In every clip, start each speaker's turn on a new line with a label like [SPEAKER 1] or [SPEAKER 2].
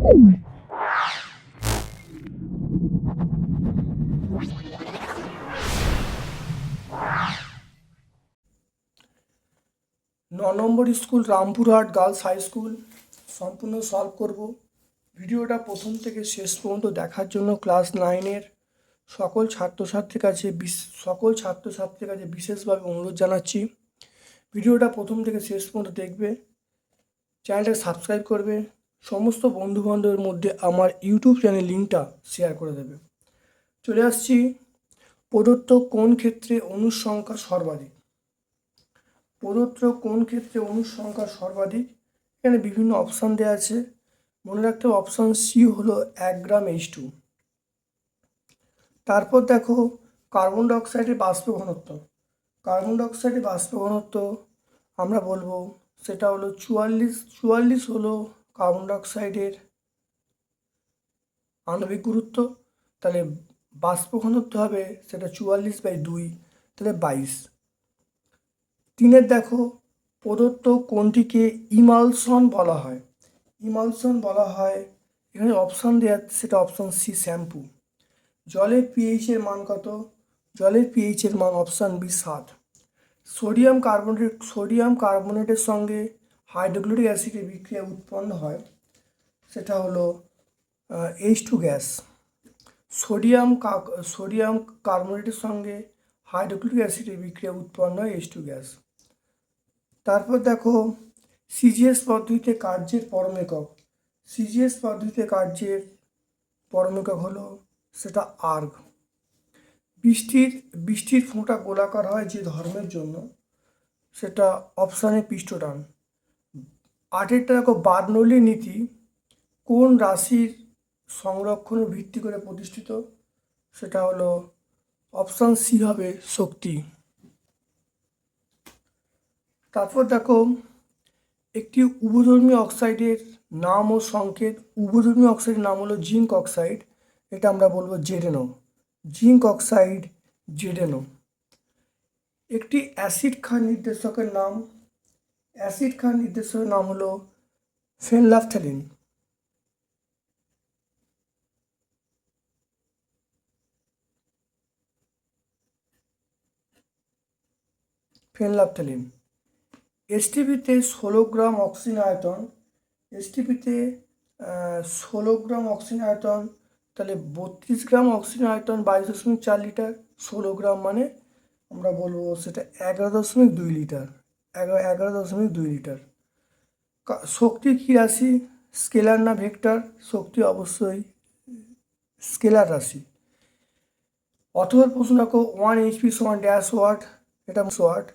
[SPEAKER 1] ন নম্বর school, Rampurhat girls high school. সম্পূর্ণ solve করব। ভিডিওটা প্রথম থেকে শেষ পর্যন্ত দেখার জন্য ক্লাস নাইনের সকল ছাত্রছাত্রীর কাছে সকল ছাত্রছাত্রীর কাছে বিশেষভাবে অনুরোধ জানাচ্ছি। ভিডিওটা প্রথম থেকে শেষ পর্যন্ত দেখবে। চ্যানেলটা সাবস্ক্রাইব করবে। সমস্ত বন্ধুবান্ধবের মধ্যে আমার ইউটিউব চ্যানেল লিঙ্কটা শেয়ার করে দেবে। চলে আসছি প্রদত্ত কোন ক্ষেত্রে অনুসংখ্যা সর্বাধিক। প্রদত্ত কোন ক্ষেত্রে অনুসংখ্যা সর্বাধিক? এখানে বিভিন্ন অপশান দেওয়া আছে। মনে রাখতে হবে অপশান সি হলো এক গ্রাম এইচ টু তারপর দেখো কার্বন ডাইঅক্সাইডের বাষ্প ঘনত্ব। কার্বন ডাইঅক্সাইডের বাষ্প ঘনত্ব আমরা বলব সেটা হলো চুয়াল্লিশ চুয়াল্লিশ হলো কার্বন ডাইঅক্সাইডের আণবিক গুরুত্ব, তাহলে বাষ্প ঘনত্ব হবে সেটা চুয়াল্লিশ বাই দুই, তাহলে বাইশ। তিনের দেখো, প্রদত্ত কোনটিকে ইমালসন বলা হয়। ইমালসন বলা হয়, এখানে অপশান দেওয়া সেটা অপশান সি, শ্যাম্পু। জলের পিএইচের মান কত? জলের পিএইচের মান অপশান বি, সাত। সোডিয়াম কার্বনেট, সোডিয়াম কার্বনেটের সঙ্গে হাইড্রোক্লোরিক অ্যাসিডের বিক্রিয়া উৎপন্ন হয়, সেটা হলো H two gas sodium sodium কার্বোনেটের সঙ্গে হাইড্রোক্লোরিক অ্যাসিডের বিক্রিয়া উৎপন্ন হয় এইচ টু গ্যাস তারপর দেখো সিজিএস পদ্ধতিতে কার্যের পরম একক। সিজিএস পদ্ধতিতে কার্যের পরম একক হলো, সেটা আর্গ। বৃষ্টির বৃষ্টির ফোঁটা গোলাকার হয় যে ধর্মের জন্য, সেটা অপশানে পৃষ্ঠটান। আটেরটা দেখো বার্নৌলি নীতি কোন রাশির সংরক্ষণের ভিত্তি করে প্রতিষ্ঠিত? সেটা হলো অপশান সি হবে শক্তি। তারপর দেখো, একটি উভধর্মী অক্সাইডের নাম ও সংকেত, উভধর্মী অক্সাইডের নাম হলো জিঙ্ক অক্সাইড, এটা আমরা বলব জেডেনো জিঙ্ক অক্সাইড জেডেনো একটি অ্যাসিড ক্ষার নির্দেশকের নাম অ্যাসিড ক্ষার নির্দেশকের নাম হলো ফেনলাফথ্যালিন ফেনলাফথ্যালিন এসটিপিতে ষোলো গ্রাম অক্সিজেন আয়তন, এসটিপিতে ষোলো গ্রাম অক্সিজেন আয়তন, তাহলে বত্রিশ গ্রাম অক্সিজেন আয়তন বাইশ দশমিক চার লিটার, ষোলো গ্রাম মানে আমরা বলব সেটা এগারো দশমিক দুই লিটার। এগারো এগারো দশমিক দুই লিটার। শক্তি কী রাশি? স্কেলার না ভেক্টর? শক্তি অবশ্যই স্কেলার রাশি। অথবা প্রশ্ন রাখো ওয়ান এইচপি সমান ড্যাশ ওয়াট এটা ওয়াট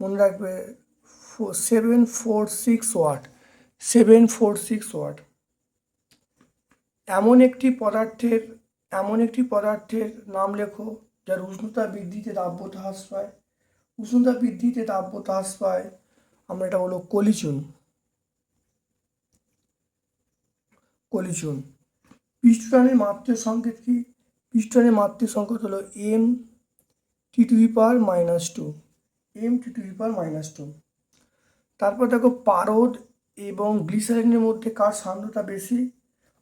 [SPEAKER 1] মনে রাখবে seven four six watt seven four six watt এমন একটি পদার্থের, এমন একটি পদার্থের নাম লেখো যার উষ্ণতা বৃদ্ধিতে দাব্যতা হ্রাস পায়। উষ্ণতা বৃদ্ধিতে দাব্যতা হ্রাস পায়। আমরা এটা বলো কলিচুন। কলিচুন। পৃষ্ঠটানের মাত্রের সংকেত কি? পৃষ্ঠটানের মাত্রের সংকেত হলো M T to power minus two M T to power minus two তারপর দেখো পারদ এবং গ্লিসারিনের মধ্যে কার সান্দ্রতা বেশি?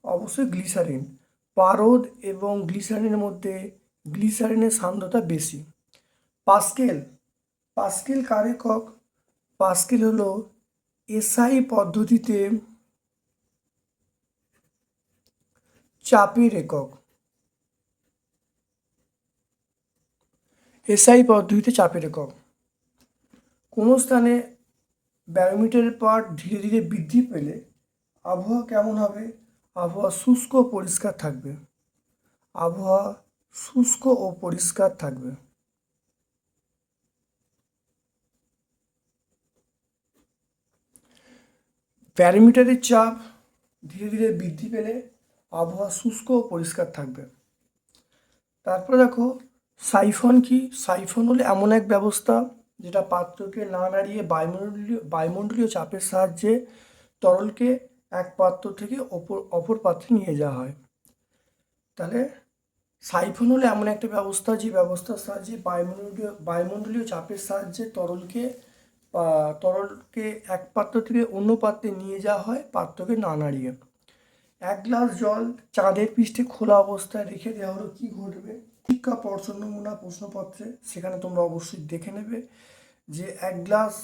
[SPEAKER 1] অবশ্যই গ্লিসারিন। পারদ এবং গ্লিসারিনের মধ্যে গ্লিসারিনের সান্দ্রতা বেশি। পাস্কেল পাস্কেল কার একক পাস্কেল হলো এসআই পদ্ধতিতে চাপের একক। এসআই পদ্ধতিতে চাপের একক। কোনো স্থানে ব্যারোমিটারের পার ধীরে ধীরে বৃদ্ধি পেলে আবহাওয়া কেমন হবে? আবহাওয়া শুষ্ক পরিষ্কার থাকবে। আবহাওয়া শুষ্ক ও পরিষ্কার থাকবে। ব্যারোমিটারের চাপ ধীরে ধীরে বৃদ্ধি পেলে আবহাওয়া শুষ্ক ও পরিষ্কার থাকবে। তারপরে দেখো, সাইফন কি? সাইফন হলো এমন এক ব্যবস্থা যেটা পাত্রকে না নাড়িয়ে বায়ুমণ্ডলীয় বায়ুমণ্ডলীয় চাপের সাহায্যে তরলকে এক পাত্র থেকে অপর অপর পাত্রে নিয়ে যাওয়া হয়। তাহলে সাইফন হলো এমন একটা ব্যবস্থা যে ব্যবস্থার সাহায্যে বায়ুমণ্ডলীয় বায়ুমণ্ডলীয় চাপের সাহায্যে তরলকে তরলকে এক পাত্র থেকে অন্য পাত্রে নিয়ে যাওয়া হয় পাত্রকে না নাড়িয়ে। এক গ্লাস জল চাঁদের পৃষ্ঠে খোলা অবস্থায় রেখে দেওয়া হলো। কী ঘটবে? শিক্ষা পর্ষদ নমুনা প্রশ্নপত্রে সেখানে তোমরা অবশ্যই দেখে নেবে যে এক গ্লাস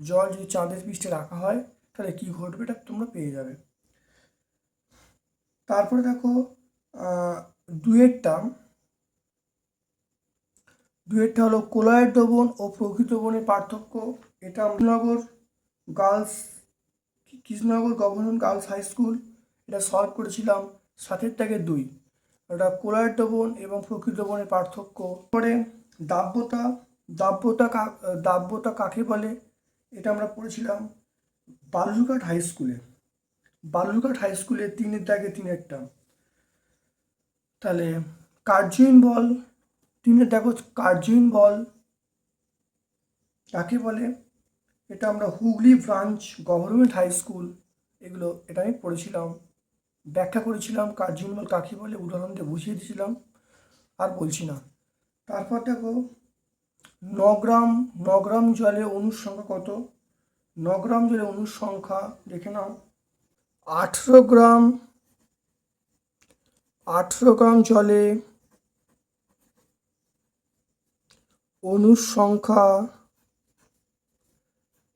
[SPEAKER 1] জল যদি চাঁদের পৃষ্ঠে রাখা হয় তাহলে কি ঘটবে এটা তোমরা পেয়ে যাবে। তারপরে দেখো আহ, দুয়েরটা দুয়েরটা হলো কোলয়েড দ্রবণ ও প্রকৃত বনের পার্থক্য। এটা Krishnanagar girls, Krishnanagar government girls high school. এটা সলভ করেছিলাম সাতের থেকে দুই। ওটা কোলয়েড দ্রবণ এবং প্রকৃত বনের পার্থক্য। পরে দাব্যতা দাব্যতা দাব্যতা কাকে বলে? এটা আমরা পড়েছিলাম বালুরঘাট হাই স্কুলে। বালুরঘাট হাই স্কুলে তিনের দাগে তিনেরটা। তাহলে কার্যহীন বল তিনের দেখো কার্যহীন বল, কাকে বলে? এটা আমরা Hooghly branch government high school, এগুলো এটা আমি পড়েছিলাম। ব্যাখ্যা করেছিলাম কার্যহীন বল কাকে বলে উদাহরণ দিয়ে বুঝিয়ে দিয়েছিলাম, আর বলছি না। তারপর দেখো, নগ্রাম নগ্রাম জলে অনুর সংখ্যা কত? নগ্রাম জলে অনুর সংখ্যা দেখে নাও, আঠেরো গ্রাম আঠেরো গ্রাম জলে অনুর সংখ্যা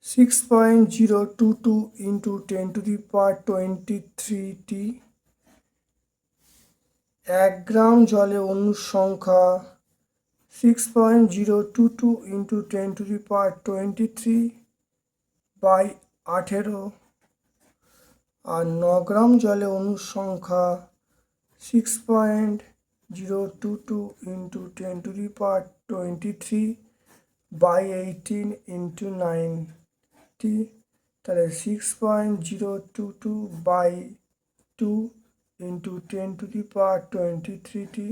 [SPEAKER 1] six point zero two two into ten to the power twenty thirty এক গ্রাম জলে অনুর সংখ্যা six point zero two two into ten to the power twenty three by আঠেরো। আর ন গ্রাম জলে অনুর সংখ্যা six point zero two two into ten to the power twenty three by eighteen into ninety, তাহলে six point zero two two by two into ten to the power twenty thirty,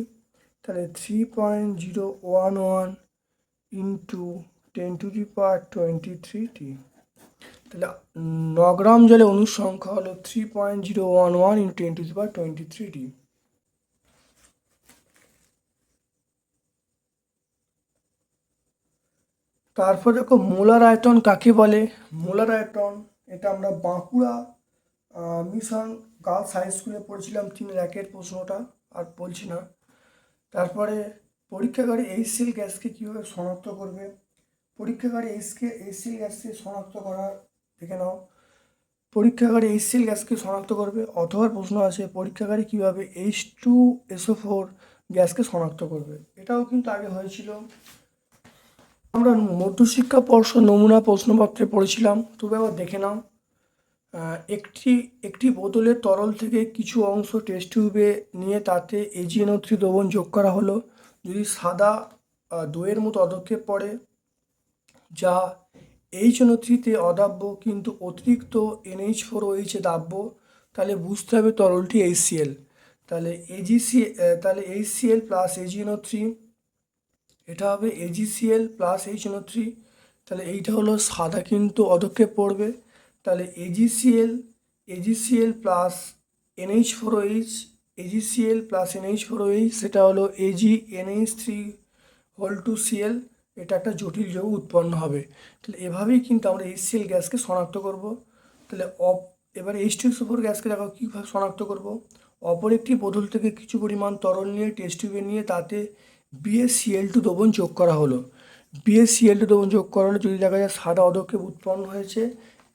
[SPEAKER 1] তাহলে three point zero one one into ten to the power twenty thirty. তাহলে ন gram জলে অনুর সংখ্যা হলো three point zero one one into ten to the power twenty thirty. তারপর দেখো molar আয়তন কাকে বলে? মোলার আয়তন, এটা আমরা বাঁকুড়া মিশন গার্লস হাই স্কুলে পড়েছিলাম তিন একের প্রশ্নটা, আর বলছি না। তারপরে পরীক্ষাগারে এইচসিএল গ্যাসকে কীভাবে শনাক্ত করবে? পরীক্ষাগারে এইচকে এইচসিএল গ্যাসকে শনাক্ত করা দেখে নাও। পরীক্ষাগারে এইচসিএল গ্যাসকে শনাক্ত করবে অথবা প্রশ্ন আছে, পরীক্ষাগারে কীভাবে এইচ টু এসও ফোর গ্যাসকে শনাক্ত করবে? এটাও কিন্তু আগে হয়েছিল। আমরা মধ্যশিক্ষা পর্ষদ নমুনা প্রশ্নপত্রে পড়েছিলাম। তবে আবার দেখে নাও একটি একটি বোতলের তরল থেকে কিছু অংশ টেস্ট টিউবে নিয়ে তাতে এজিএনও থ্রি দ্রবণ যোগ করা হলো। যদি সাদা দইয়ের মতো অদক্ষেপ পড়ে, যা এইচ থ্রিতে অদাব্য কিন্তু অতিরিক্ত এনএইচ ফোর ওইচে দাব্য, তাহলে বুঝতে হবে তরলটি এইচসিএল তাহলে এজিসি তাহলে এইচসিএল প্লাস এজিএনও থ্রি এটা হবে AGCL plus H HNO three তাহলে এইটা হলো সাদা কিন্তু অদক্ষেপ পড়বে। তাহলে AGCL AGCL plus NH four H AGCL plus NH four H সেটা হলো AG NH three whole two CL এটা একটা জটিল যৌগ উৎপন্ন হবে। তাহলে এভাবেই কিন্তু আমরা এইচসিএল গ্যাসকে শনাক্ত করব। তাহলে অপ, এবার এইচ টু ফোর গ্যাসকে দেখো কীভাবে শনাক্ত করব। অপর একটি বোতল থেকে কিছু পরিমাণ তরল নিয়ে টেস্ট টিউবে নিয়ে তাতে বিএসসিএল টু দ্রবণ যোগ করা হলো। বিএসসিএল টু দ্রবণ যোগ করা হলে যদি দেখা যায় সাদা অদক্ষেপ উৎপন্ন হয়েছে,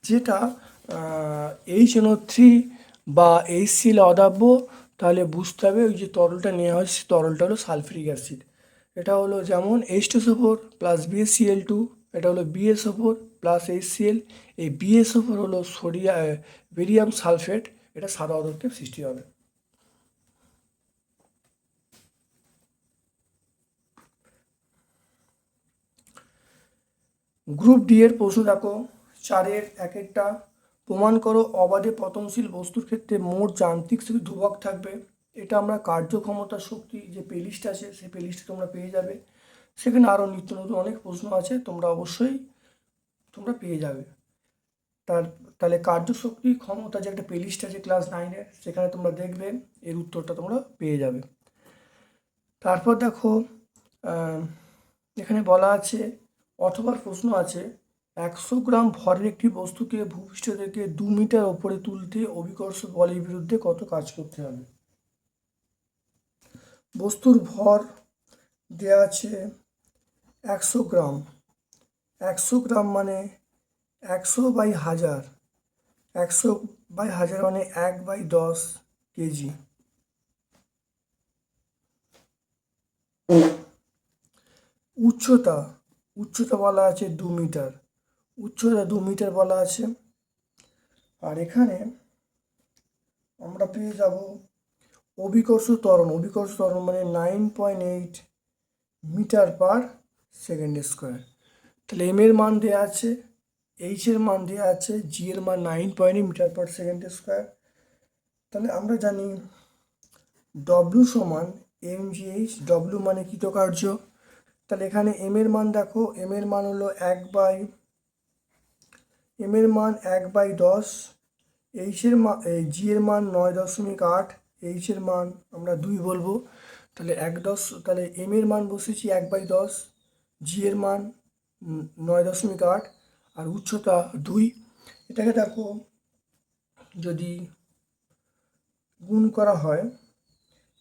[SPEAKER 1] যেটা এইচ এনও থ্রি বা এইচ সিএল অদাব্য, তাহলে বুঝতে হবে ওই যে তরলটা নেওয়া হয়েছে, সেই তরলটা হলো সালফিউরিক অ্যাসিড। এটা হলো যেমন H two four plus BSCL two এটা হলো BSO four plus H CL এই বিএসও ফোর হলো সোডিয়া বেরিয়াম সালফেট, এটা সাদা অদক্ষেপ সৃষ্টি হবে। গ্রুপ ডি এর প্রশ্ন দেখো। চারের এক একটা প্রমাণ করো, অবাধে পতনশীল বস্তুর ক্ষেত্রে মোট যান্ত্রিক শক্তি ধ্রুবক থাকবে। এটা আমরা কার্যক্ষমতা শক্তি যে প্লেলিস্ট আছে, সেই প্লেলিস্টে তোমরা পেয়ে যাবে। সেখানে আরও নিত্য নতুন অনেক প্রশ্ন আছে, তোমরা অবশ্যই তোমরা পেয়ে যাবে। তার, তাহলে কার্যশক্তি ক্ষমতা যে একটা প্লেলিস্ট আছে ক্লাস নাইনের সেখানে তোমরা দেখবে, এর উত্তরটা তোমরা পেয়ে যাবে। তারপর দেখো এখানে বলা আছে অথবা প্রশ্ন আছে, একশো গ্রাম ভরের একটি বস্তুকে ভূপৃষ্ঠ থেকে দু মিটার ওপরে তুলতে অভিকর্ষ বলের বিরুদ্ধে কত কাজ করতে হবে? বস্তুর ভর দেওয়া আছে একশো গ্রাম। একশো গ্রাম মানে একশো বাই হাজার। একশো বাই হাজার মানে এক বাই দশ কেজি। উচ্চতা উচ্চতা বলা আছে দু মিটার। উচ্চতা দু মিটার বলা আছে। আর এখানে আমরা পেয়ে যাব অভিকর্ষ ত্বরণ। অভিকর্ষ ত্বরণ মানে nine point eight metre per second square তাহলে এম এর মান দেওয়া আছে এইচ এর মান দেওয়া আছে জি এর মান nine point metre per second square তাহলে আমরা জানি ডব্লু সমান এম জি এইচ ডব্লু মানে কৃতকার্য। তাহলে এখানে এম এর মান দেখো এম এর মান হলো এক বাই এম এর মান এক বাই দশ এইচ এর মান জি এর মান নয় দশমিক আট এইচ এর মান আমরা দুই বলব। তাহলে এক দশ, তাহলে এম এর মান বসেছি এক বাই দশ জি এর মান নয় দশমিক আট, আর উচ্চতা দুই। এটাকে দেখো, যদি গুণ করা হয়,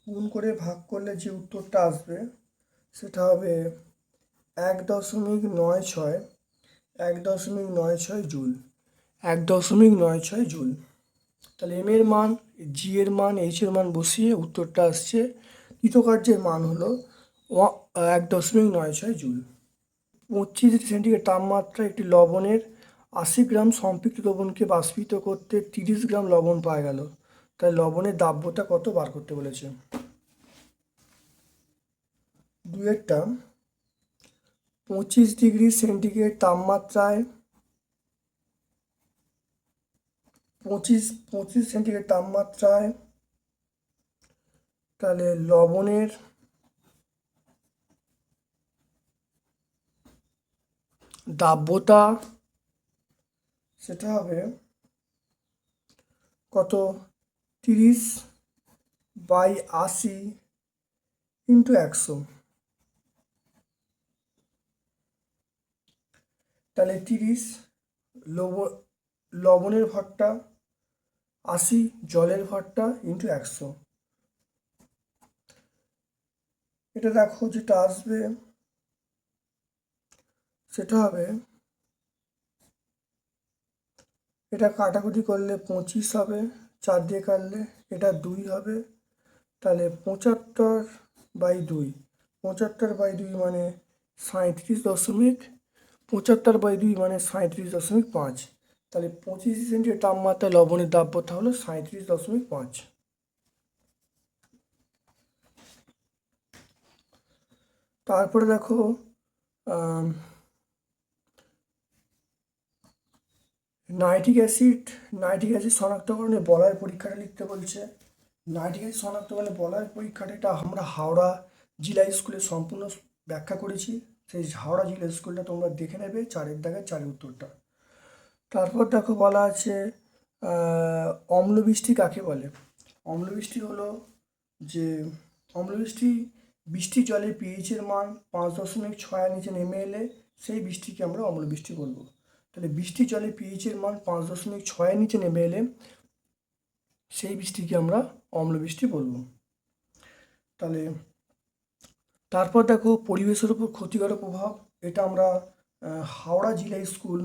[SPEAKER 1] গুণ করে ভাগ করলে যে উত্তরটা আসবে সেটা হবে এক দশমিক নয় ছয়, এক দশমিক নয় ছয় জুল, এক দশমিক নয় ছয় জুল। তাহলে এম এর মান জি এর মান এইচ এর মান বসিয়ে উত্তরটা আসছে, কৃতকার্যের মান হলো এক দশমিক নয় ছয় জুল। পঁচিশ সেন্টিগ্রেড তাপমাত্রা একটি লবণের আশি গ্রাম সম্পৃক্ত লবণকে বাষ্পিত করতে তিরিশ গ্রাম লবণ পাওয়া গেল। তাই লবণের দাব্যতা কত বার করতে বলেছে? দুয়েরটা পঁচিশ ডিগ্রি সেন্টিগ্রেড তাপমাত্রায়, পঁচিশ পঁচিশ সেন্টিগ্রেড তাপমাত্রায়, তাহলে লবণের দাব্যতা, সেটা হবে কত? তিরিশ বাই আশি ইন্টু একশো। তাহলে তিরিশ লব, লবণের ভরটা আশি, জলের ভরটা ইন্টু একশো। এটা দেখো যেটা আসবে, সেটা হবে, এটা কাটাকুটি করলে পঁচিশ হবে, চার দিয়ে কাটলে এটা দুই হবে, তাহলে পঁচাত্তর বাই দুই। পঁচাত্তর বাই দুই মানে সাঁত্রিশ দশমিক পঁচাত্তর বাই দুই মানে সাঁত্রিশ দশমিক পাঁচ। তাহলে পঁচিশ সেন্টিগ্রেড তাপমাত্রায় লবণের দাব্যতা হলো সাঁত্রিশ দশমিক পাঁচ। তারপরে দেখো নাইট্রিক অ্যাসিড নাইট্রিক অ্যাসিড শনাক্তকরণে বলয়ের পরীক্ষাটা লিখতে বলছে। নাইট্রিক অ্যাসিড শনাক্তকরণে বলয়ের পরীক্ষাটা এটা আমরা হাওড়া জেলা স্কুলে সম্পূর্ণ ব্যাখ্যা করেছি। সেই হাওড়া জেলা স্কুলটা তোমরা দেখে নেবে চারের দাগের চারের উত্তরটা। তারপর দেখো বলা আছে অম্লবৃষ্টি কাকে বলে? অম্লবৃষ্টি হলো যে, অম্লবৃষ্টি বৃষ্টি জলে পিএইচের মান পাঁচ দশমিক ছয়ের নিচে নেমে এলে সেই বৃষ্টিকে আমরা অম্লবৃষ্টি বলব। তাহলে বৃষ্টি জলে পিএইচের মান পাঁচ দশমিক ছয়ের নিচে নেমে এলে সেই বৃষ্টিকে আমরা অম্লবৃষ্টি বলব। তাহলে তারপর দেখো পরিবেশের উপর ক্ষতিকর প্রভাব, এটা আমরা হাওড়া জেলা স্কুল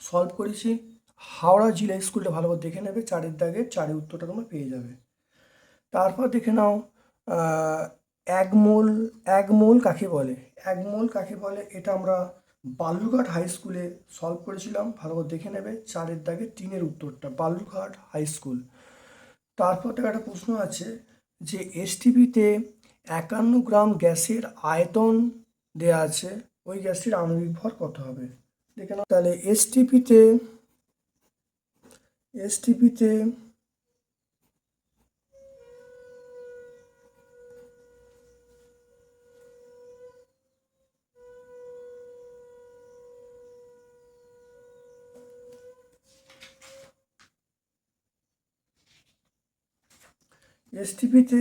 [SPEAKER 1] সলভ করেছি। হাওড়া জেলা স্কুলটা ভালো করে দেখে নেবে, চারের দাগে চারের উত্তরটা তোমরা পেয়ে যাবে। তারপর দেখে নাও একমোল এক মোল এক মোল কাকে বলে? একমোল কাকে বলে? এটা আমরা বালুরঘাট হাই স্কুলে সলভ করেছিলাম, ভালো করে দেখে নেবে, চারের দাগে তিনের উত্তরটা, বালুরঘাট হাই স্কুল। তারপর থেকে একটা প্রশ্ন আছে যে এসটিপিতে একান্ন গ্রাম গ্যাসের আয়তন দেয়া আছে। ওই গ্যাসটির আণবিক ভর কত হবে? দেখে নাও। তাহলে এসটিপিতে এসটিপিতে এসটিপিতে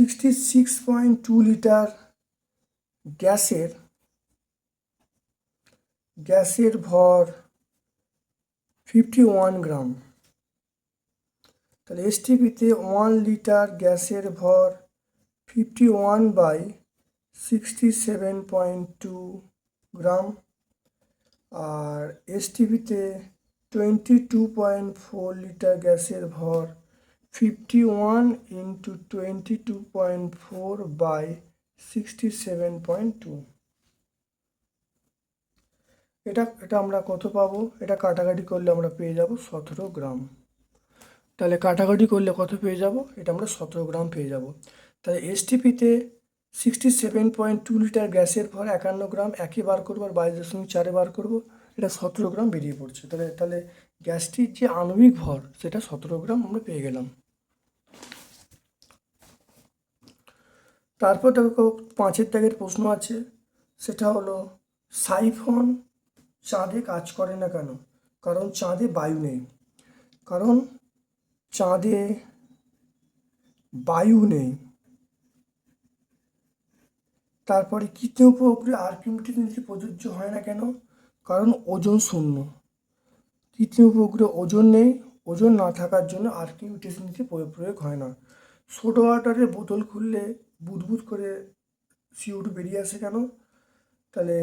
[SPEAKER 1] sixty six point two litre গ্যাসের গ্যাসের ভর ফিফটি ওয়ান গ্রাম। তাহলে এসটিপিতে ওয়ান লিটার গ্যাসের ভর fifty one by sixty seven point two gram R এসটিভিতে twenty two point four litre গ্যাসের ভর fifty one into twenty two point four by sixty seven point two এটা এটা আমরা কত পাবো? এটা কাটাকাটি করলে আমরা পেয়ে যাব সতেরো গ্রাম। তাহলে কাটাকাটি করলে কত পেয়ে যাব? এটা আমরা সতেরো গ্রাম পেয়ে যাব। তাহলে এসটিপিতে sixty seven point two litre গ্যাসের ভর একান্ন গ্রাম, একে বার করব আর বাইশ দশমিক চারে বার করব, এটা সতেরো গ্রাম বেরিয়ে পড়ছে। তাহলে তাহলে গ্যাসটির যে আণবিক ভর, সেটা সতেরো গ্রাম আমরা পেয়ে গেলাম। তারপর দেখো পাঁচের দাগের প্রশ্ন আছে। সেটা হলো, সাইফন চাঁদে কাজ করে না কেন? কারণ চাঁদে বায়ু নেই। কারণ চাঁদে বায়ু নেই। তারপরে কৃত্রিম উপগ্রহে আর্কিমিডিস নীতি প্রযোজ্য হয় না কেন? কারণ ওজন শূন্য। কৃত্রিম উপগ্রহে ওজন নেই, ওজন না থাকার জন্য আর্কিমিডিস নীতি প্রয়োগ হয় না। সোডা ওয়াটারের বোতল খুললে বুদবুদ করে সিওটু বেরিয়ে আসে কেন? তাহলে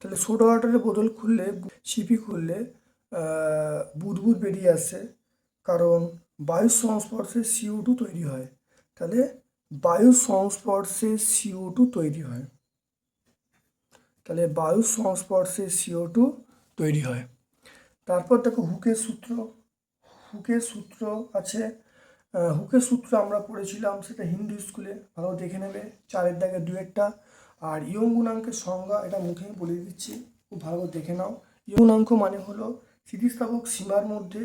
[SPEAKER 1] তাহলে সোডা ওয়াটারের বোতল খুললে সিপি খুললে বুদবুদ বেরিয়ে আসে। কারণ বায়ুর সংস্পর্শে সিও টু তৈরি হয়। তাহলে বায়ুর সংস্পর্শে সিও টু তৈরি হয়। তাহলে বায়ুর সংস্পর্শে সিও টু তৈরি হয়। তারপর দেখো হুকের সূত্র। হুকের সূত্র আছে হুকের সূত্র আমরা পড়েছিলাম, সেটা হিন্দু স্কুলে। ভালো দেখে নেবে, চারের দাগে দু একটা। আর ইয়ং গুণাঙ্কের সংজ্ঞা, এটা মুখেই বলে দিচ্ছি, খুব ভালো দেখে নাও। ইয়ং গুণাঙ্ক মানে হলো স্থিতিস্থাপক সীমার মধ্যে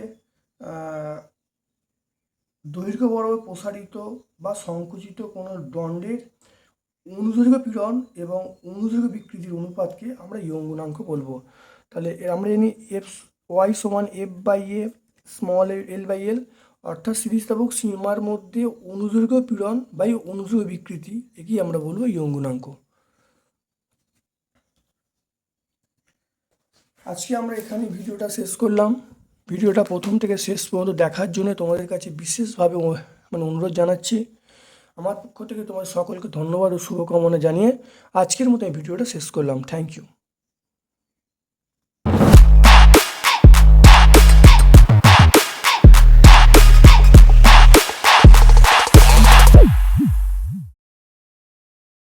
[SPEAKER 1] দৈর্ঘ্য বরাবর প্রসারিত বা সংকুচিত কোনো দণ্ডের অনুদৈর্ঘ্য পীড়ন এবং অনুদৈর্ঘ্য বিকৃতির অনুপাতকে আমরা ইয়ং গুণাঙ্ক বলব। তাহলে আমরা জানি এফ ওয়াই সমান F by A small L by L অর্থাৎ স্থিতিস্থাপক সীমার মধ্যে অনুদৈর্ঘ্য পীড়ন বাই অনুদৈর্ঘ্য বিকৃতি, একেই আমরা বলব ইয়ং আজকে আমরা এখানে ভিডিওটা শেষ করলাম। ভিডিওটা প্রথম থেকে শেষ পর্যন্ত দেখার জন্য তোমাদের কাছে বিশেষভাবে মানে অনুরোধ জানাচ্ছি। আমার পক্ষ থেকে তোমার সকলকে ধন্যবাদ ও শুভকামনা জানিয়ে আজকের মতো এই ভিডিওটা শেষ করলাম। Thank you